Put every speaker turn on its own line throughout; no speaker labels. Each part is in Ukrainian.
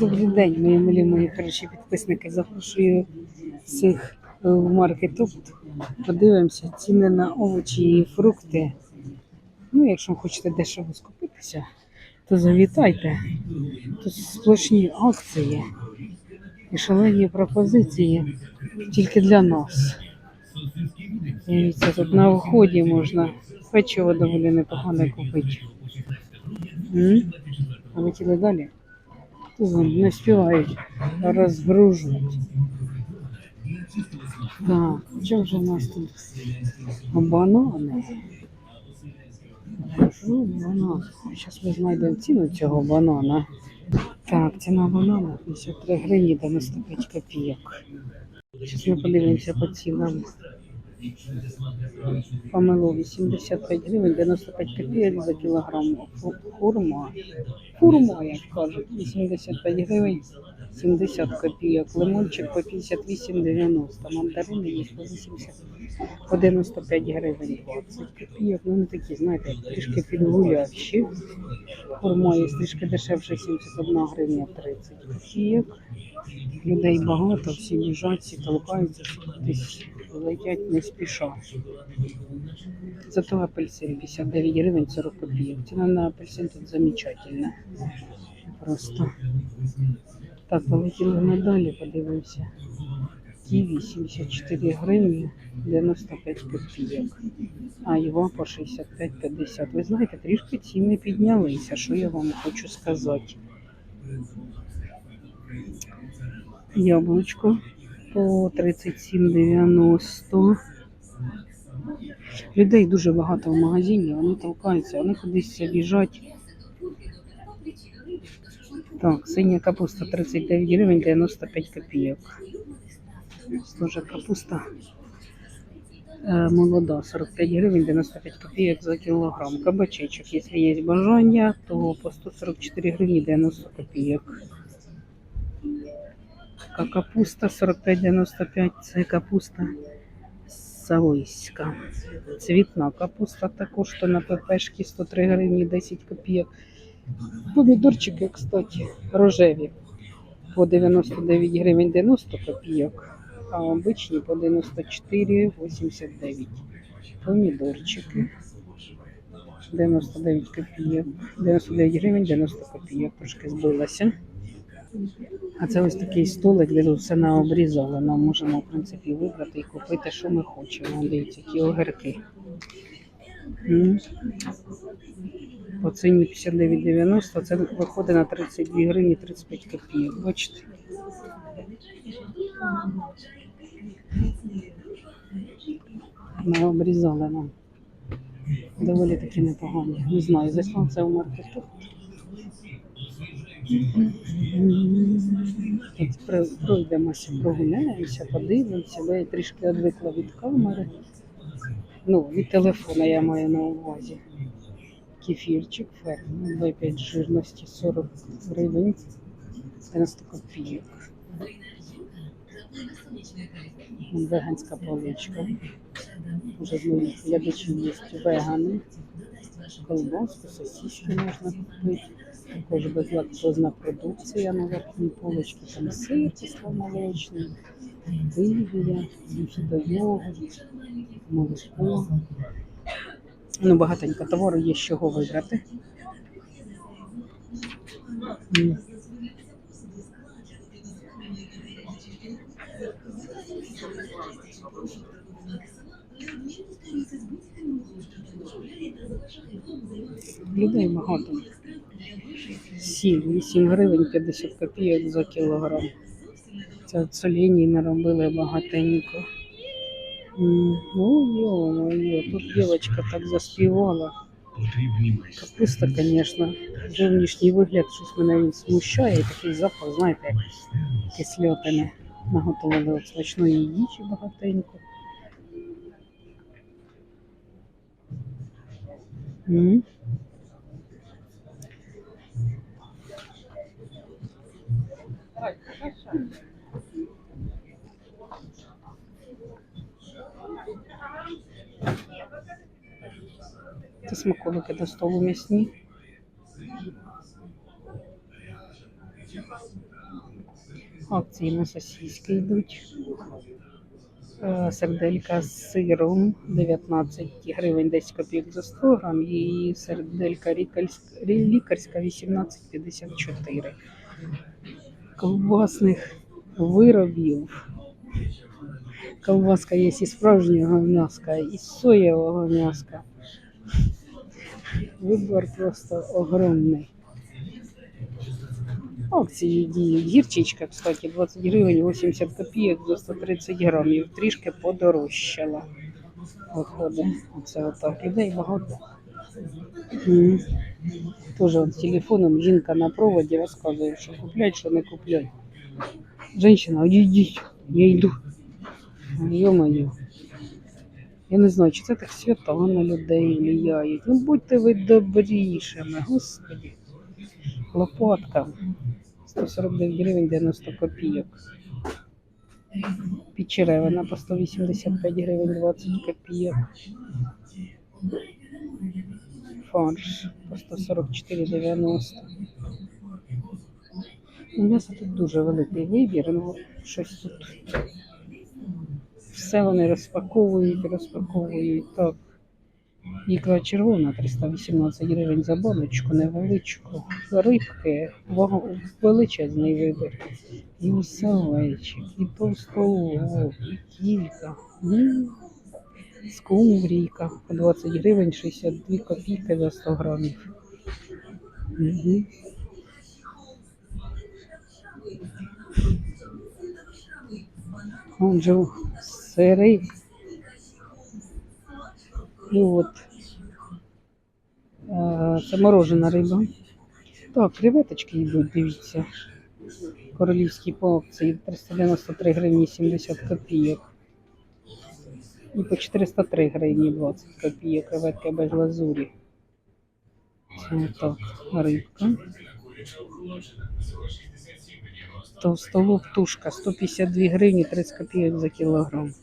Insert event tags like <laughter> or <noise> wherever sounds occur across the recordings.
Добрий день, мої милі мої хороші підписники. Запрошую всіх в маркетопт. Подивимося ціни на овочі і фрукти. Ну, якщо хочете дешево скупитися, то завітайте. Тут сплошні акції і шалені пропозиції тільки для нас. Дивіться, тут на вході можна печиво доволі непогане купити. М? Полетіли далі. Вон не співають розгружувати. Так, що вже у нас тут? Банани. Зараз ми знайдемо ціну цього банана. Так, ціна банана 53 гривні 95 копійок. Зараз ми подивимося по цінам. Помело 85 гривень 95 копійок за кілограм. Хурма. Хурма, як кажуть, 85 гривень 70 копійок. Лимончик по 58,90. Мандарини є по 80 по 95 гривень 20 копійок. Ну, не такі, знаєте, трішки підгулявші. Хурма є трішки дешевше 71 гривня 30 копійок. Людей багато, всі біжать, всі толкаються, кудись летять не спіша. Зато апельсин 59 гривень 40 копійок. Ціна на апельсин тут замечательна. Просто. Так, полетіли ми далі, подивимося. Ківі 74 гривні 95 копійок. А його по 65,50. Ви знаєте, трішки ціни піднялися, що я вам хочу сказати. Яблучко по 37,90. Людей дуже багато в магазині, вони толкаються, вони кудись біжать. Так, синя капуста 39 гривень 95 копійок. Тоже капуста е, молода 45 гривень 95 копійок за кілограм. Кабачечок, якщо є бажання, то по 144 гривні 90 копійок. Така капуста 45,95 це капуста савойська. Цвітна капуста також то на ППшки 103 гривні 10 копійок. Помідорчики, кстати, рожеві по 99 гривень 90 копійок, а обичні по 94,89. Помідорчики 99 копійок, 99 гривень 90 копійок, трошки збилася. А це ось такий столик, де все наобрізало. Ми можемо, в принципі, вибрати і купити, що ми хочемо. Дивіться, які огірки. По ціні 59,90, це виходить на 32 гривні 35 копійок. Бачите? Наобрізали нам. Доволі таки непогані. Не знаю, зайшла це в маркету. Пройдемося, прогуляємося, подивимося, бо я трішки відвикла від камери. Ну, від телефона я маю на увазі. Кефірчик ферм 2,5 жирності 40 гривень 90 копійок. Веганська поличка. Уже глядачів є вегани. Колбаску, сосиски можна купити. Також безлактозна продукція на верхній полочці. Там сир кисломолочний, вивія, йогурт, молоко. Ну, багатенько товару є з чого вибрати. Людей багато. Сіль 8 гривень 50 копійок за кілограм. Це от солені наробили багатенько. Ну, йо-моє, тут дівчинка так заспівала. Капуста, звісно, зовнішній вигляд, щось мене він смущає, такий запах, знаєте, як. Наготовили от смачної їжі багатенько. М. Це смаколики до столу м'ясні. Акції на сосиски йдуть. Е, Серделька з сиром 19 гривень 10 копійок за 100 грам і серделька лікарська 18,54. Ковбасних виробів. Ковбаска є і справжнього м'яска, і соєвого м'яска. Вибор просто огромний. Акції діють. Гірчичка, кстати, 20 гривень 80 копійок за 130 грамів. Трішки подорожчала. Виходить. Оце отак. Людей багато. Тоже от телефоном жінка на проводі розказує, що куплять, що не куплять. Женщина, одійдіть, я йду. Йо-моє. Я не знаю, чи це так свята на людей влияють. Ну будьте ви добрішими, господи. Лопатка 149 гривень 90 копійок. Підчеревина по 185 гривень 20 копійок. Фарш по 144,90. У м'яса тут дуже великий вибір, ну щось тут. Все вони розпаковують, розпаковують. Так. Ікра червона 318 гривень за баночку, невеличку. Рибки, величезний вибір. І уселечик, і товстолоб, і кілька. Скумбрійка по 20 гривень 62 копійки за 100 грамів. Угу. Он же сири. І от е, це морожена риба. Так, креветочки йдуть, дивіться. Королівські по акції 393 гривні 70 копійок. І по 403 гривні 20 копійок креветки без лазурі. Це так, рибка. Товстолоб тушка 152 гривні 30 копійок за кілограм.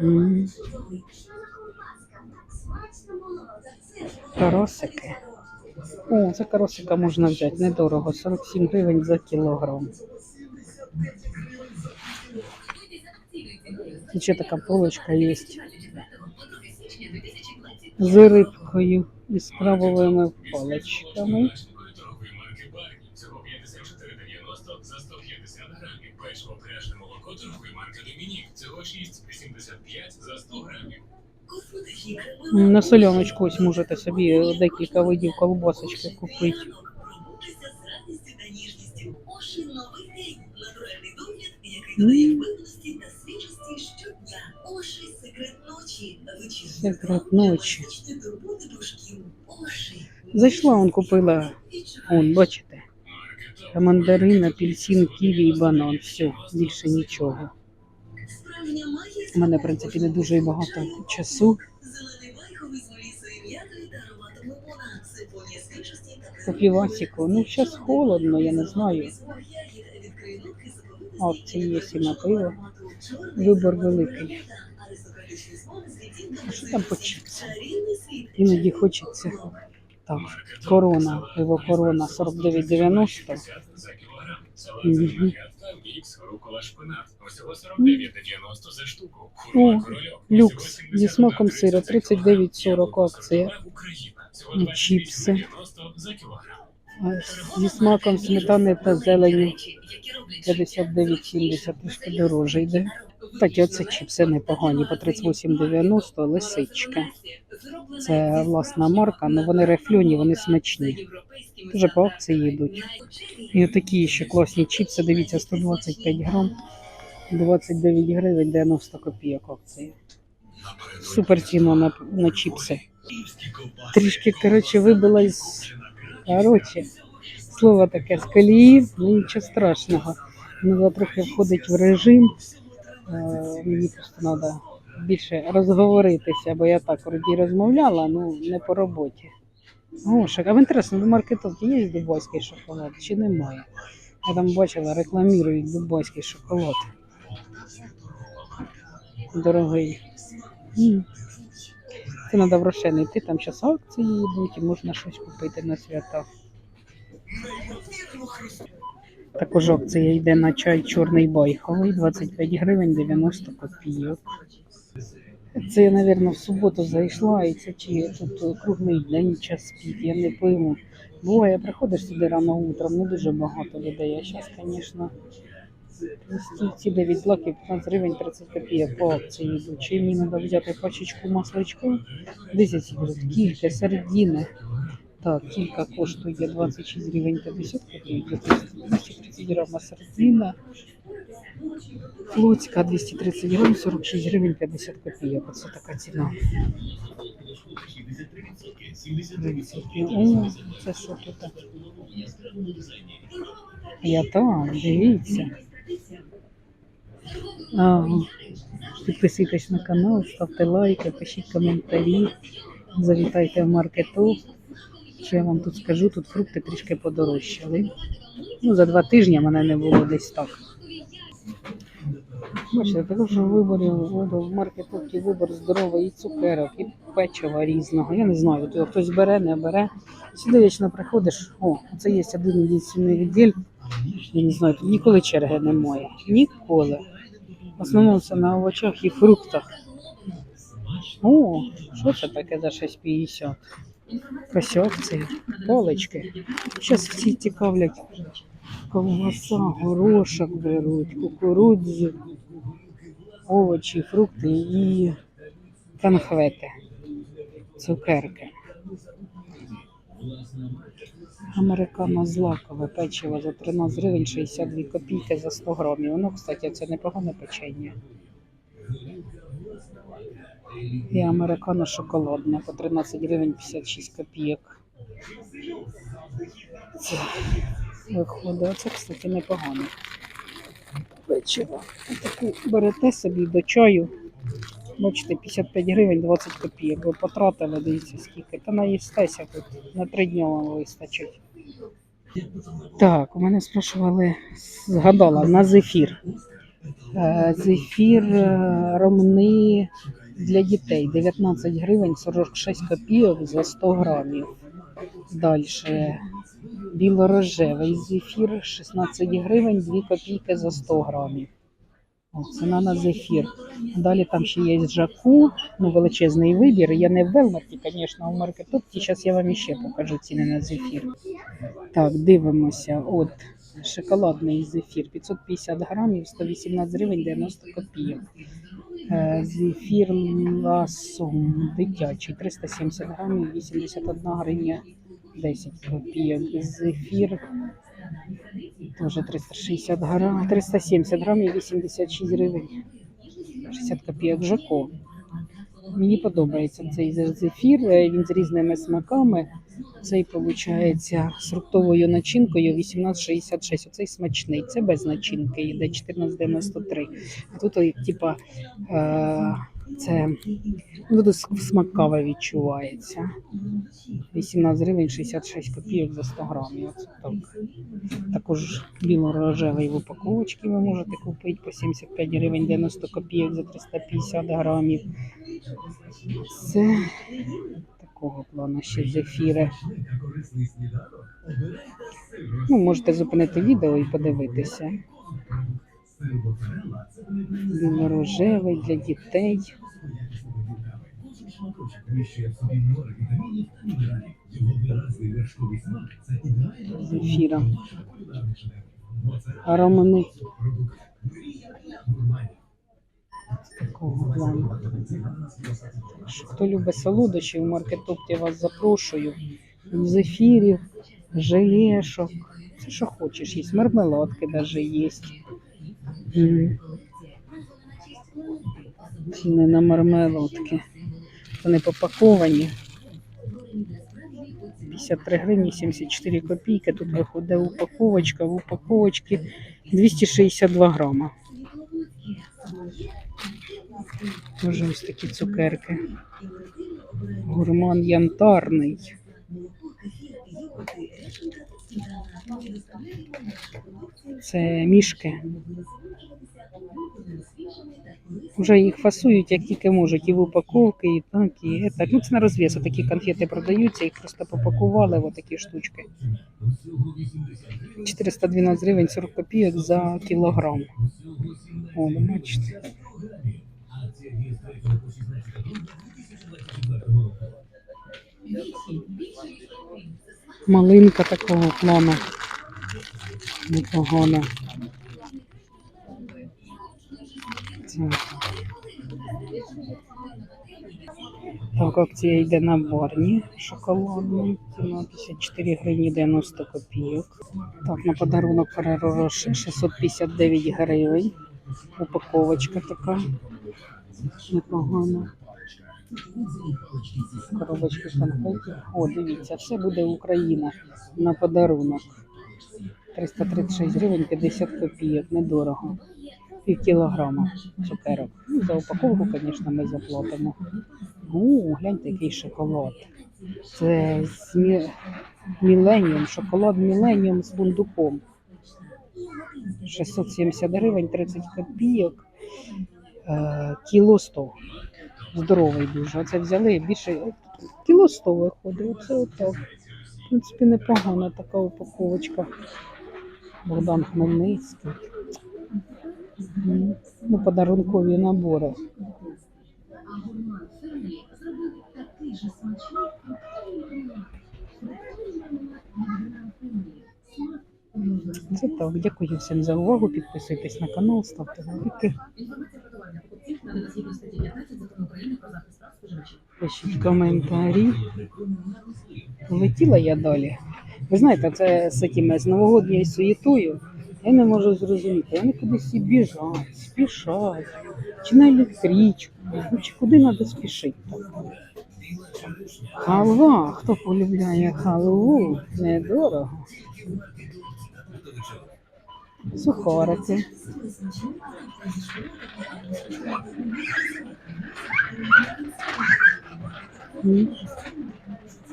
М. Каросики. О, за каросика можна взяти недорого, 47 гривень за кілограм. Ще така полочка є з рибкою і з крабовими паличками.
торгової марки Барні. Всього 54,90 за 150 грамів. Печиво пляшне молоко торгової марки Домінік. Всього 6,85 за 100 грамів.
На соленочку ось можете собі декілька видів колбасочки купити.
Боротися Секрет ночі.
Зайшла, он купила, он, бачите, мандарин, апельсин, ківі і банан. Все, більше нічого. У мене, в принципі, не дуже багато часу. Півасіку. Ну, зараз холодно, я не знаю.
А
Акції є і на пиво. Вибор великий. Що там по? Іноді хочеться. Так, корона, пиво корона 49,90.
за кілограм. Салат
Мгм.
зернятка, мікс, рукола, шпинат. Усього 49,90 за штуку.
О, люкс. Зі смаком сира 39,40 акція. Чіпси.
29,90 за кілограм.
А Зі смаком сметани та зелені 59,70 трішки дороже йде. Оце чіпси непогані, по 38,90 лисички. Це власна марка, але вони рефльоні, вони смачні. Дуже по акції йдуть. І отакі ще класні чіпси, дивіться, 125 грам, 29 гривень 90 копійок акції. Супер ціна на, на чіпси. Трішки, коротше, вибила із коротше, слово таке з колії, ну нічого страшного. Треба трохи входить в режим. Е, мені просто треба більше розговоритися, бо я так вроді розмовляла, ну не по роботі. Гошик, а в інтересно, в маркетовці є дубайський шоколад чи немає? Я там бачила, рекламують дубайський шоколад. Дорогий. Це треба в Рошен йти, там зараз акції йдуть і можна щось купити на свята. Також акція йде на чай чорний байховий, 25 гривень 90 копійок. Це я, мабуть, в суботу зайшла, і це чи тут круглий день час пік, я не пойму. Буває, приходиш сюди рано утром, не дуже багато людей. А зараз, звісно, стільці 9 блоків 15 гривень 30 копійок по акції йдуть. Чи мені треба взяти пачечку масличка? 10 гривень, кілька, сардіни. Так, кілька коштує 26 гривень 50 копійок, 230 грам сардіна. Луцька 230 грам, 46 гривень 50 копійок. Оце така ціна. О, це що тут? Я там, дивіться. Ага. Підписуйтесь на канал, ставте лайки, пишіть коментарі, завітайте в маркету. Що я вам тут скажу, тут фрукти трішки подорожчали. Ну, за два тижні мене не було десь так. Бачите, також у виборі в маркетовці вибор здоровий і цукерок, і печива різного. Я не знаю, то хтось бере, не бере. Сюди вічно приходиш, о, це є один єдиний відділ. Я не знаю, тут ніколи черги немає. Ніколи. В основному це на овочах і фруктах. О, що це таке за 6,50? Косьовці, полички. Зараз всі цікавлять ковбаса, горошок беруть, кукурудзу, овочі, фрукти і конфети, цукерки. Американо злакове печиво за 13 гривень 62 копійки за 100 грамів. Воно, кстати, це непогане печення. І американо шоколадне по 13 гривень 56 копійок. Це виходить. Оце, кстати, непогано. Печиво. Таку берете собі до чаю. Бачите, 55 гривень 20 копійок. Ви потратили, дивіться скільки. Та наїстеся тут. На три дні вам вистачить. Так, у мене спрашували, згадала на зефір. Е, Зефір е, ромни для дітей 19 гривень 46 копійок за 100 грамів. Далі білорожевий зефір 16 гривень 2 копійки за 100 грамів. Ціна на зефір. Далі там ще є жаку, ну величезний вибір. Я не в Велмарті, звісно, а в маркетопті. Зараз я вам іще покажу ціни на зефір. Так, дивимося. От шоколадний зефір 550 грамів, 118 гривень 90 копійок. Е, Зефір ласум дитячий 370 грамів, 81 гривня 10 копійок. Зефір теж 360 грамів, 370 грамів, 86 гривень 60 копійок. Жако. Мені подобається цей зефір, е, він з різними смаками. Цей, виходить, з фруктовою начинкою 18,66. Оцей смачний. Це без начинки йде 14,93. А тут, типа, е, це ну, смак відчувається. 18 гривень 66 копійок за 100 грамів. Так. Також біло-рожевий в упаковочці ви можете купити по 75 гривень 90 копійок за 350 грамів. Це такого плану ще зефіри. Ну, можете зупинити відео і подивитися. Білорожевий для дітей. Зефіра. Аромани. Такого плану. Хто любить солодощі, в маркетопті вас запрошую. Зефірів, желешок. Все, що хочеш, є. Мармеладки навіть є. Ціни на мармеладки. Вони попаковані. 53 гривні 74 копійки. Тут виходить упаковочка. В упаковочці 262 грама. Тоже ось такі цукерки. Гурман янтарний. Це мішки. Вже їх фасують як тільки можуть, і в упаковки, і так, і так. Ну, це на розв'яз, такі конфети продаються, їх просто попакували, в такі штучки. 412 гривень 40 копійок за кілограм. О, бачите. Малинка такого плану. Непогана. Так. Акція йде на барні шоколадний. Ціна 54 гривні 90 копійок. Так, на подарунок Rocher 659 гривень. Упаковочка така. Непогана. Коробочки конфетів. О, дивіться, все буде Україна на подарунок. 336 гривень 50 копійок, недорого. Пів кілограма цукерок. Ну, за упаковку, звісно, ми заплатимо. О, гляньте, який шоколад. Це з мі... Міленіум, шоколад Міленіум з бундуком. 670 гривень, 30 копійок. Е, кіло 100. Здоровий дуже. Оце взяли більше кіло 100 виходить. Оце отак. В принципі, непогана така упаковочка. Богдан Хмельницький. Ну, подарункові набори. Це так. Дякую всім за увагу. Підписуйтесь на канал, ставте лайки.
Інформація про товарне покупців надана згідно статті 19 Закону України про захист прав споживачів.
Пишіть коментарі. Летіла я далі. Ви знаєте, це з такими з новогодньою суєтою. Я не можу зрозуміти. Вони кудись біжать, спішать, чи на електричку, чи куди треба спішити. Халва, хто полюбляє халву, недорого. Сухарики.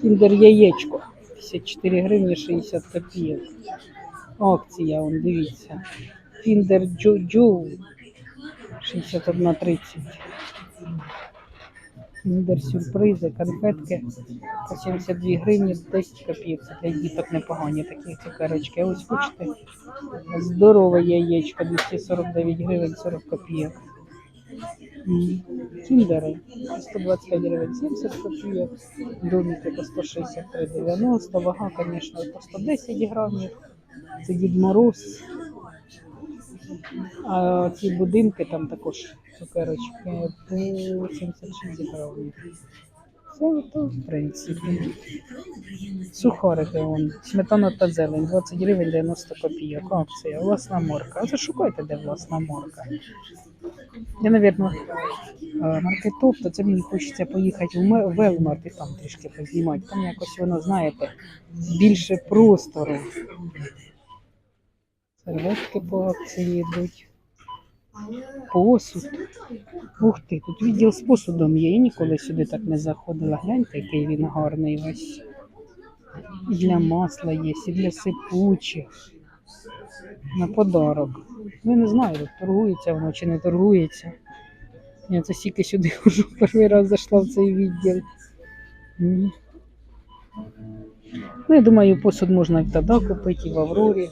Кіндер яєчко. 54 гривні 60 копійок. Акція, он, дивіться. Фіндер Джу 61,30. Фіндер сюрпризи, конфетки по 72 гривні 10 копійок. Це для діток непогані такі цукерочки. Ось хочете здорове яєчко 249 гривень 40 копійок. Кіндери 125 гривень 70 копійок, домики по 163,90, вага, звісно, по 110 грамів. Це Дід Мороз. А ці будинки там також цукерочки по 76 грамів. Це то, в принципі. Сухарики вон, сметана та зелень, 20 гривень 90 копійок. Акція, власна морка. А зашукайте, де власна морка. Я, напевно, маркетоп, то це мені хочеться поїхати в Велмарт і там трішки познімати. Там якось воно, знаєте, більше простору. Серветки по акції йдуть. Посуд. Ух ти, тут відділ з посудом є. Я ніколи сюди так не заходила. Гляньте, який він гарний весь. І для масла є, і для сипучих. На подарок. Ну, я не знаю, торгується воно чи не торгується. Я це стільки сюди хожу, <laughs> перший раз зайшла в цей відділ. Ну, я думаю, посуд можна і тоді купити, і в Аврорі.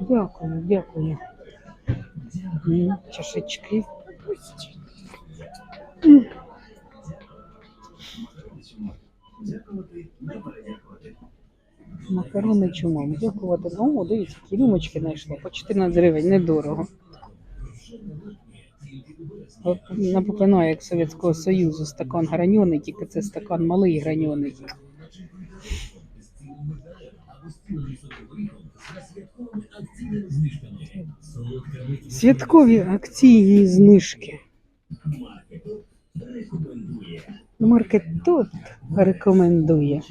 Дякую, дякую. Чашечки. Макарони чумом. Дякувати. Ну, дивіться, які рюмочки знайшла. По 14 гривень, недорого. Напоминаю, як Совєтського Союзу стакан граньоний, тільки це стакан малий граньоний. Святкові акційні знижки. Ну, маркет тут рекомендує.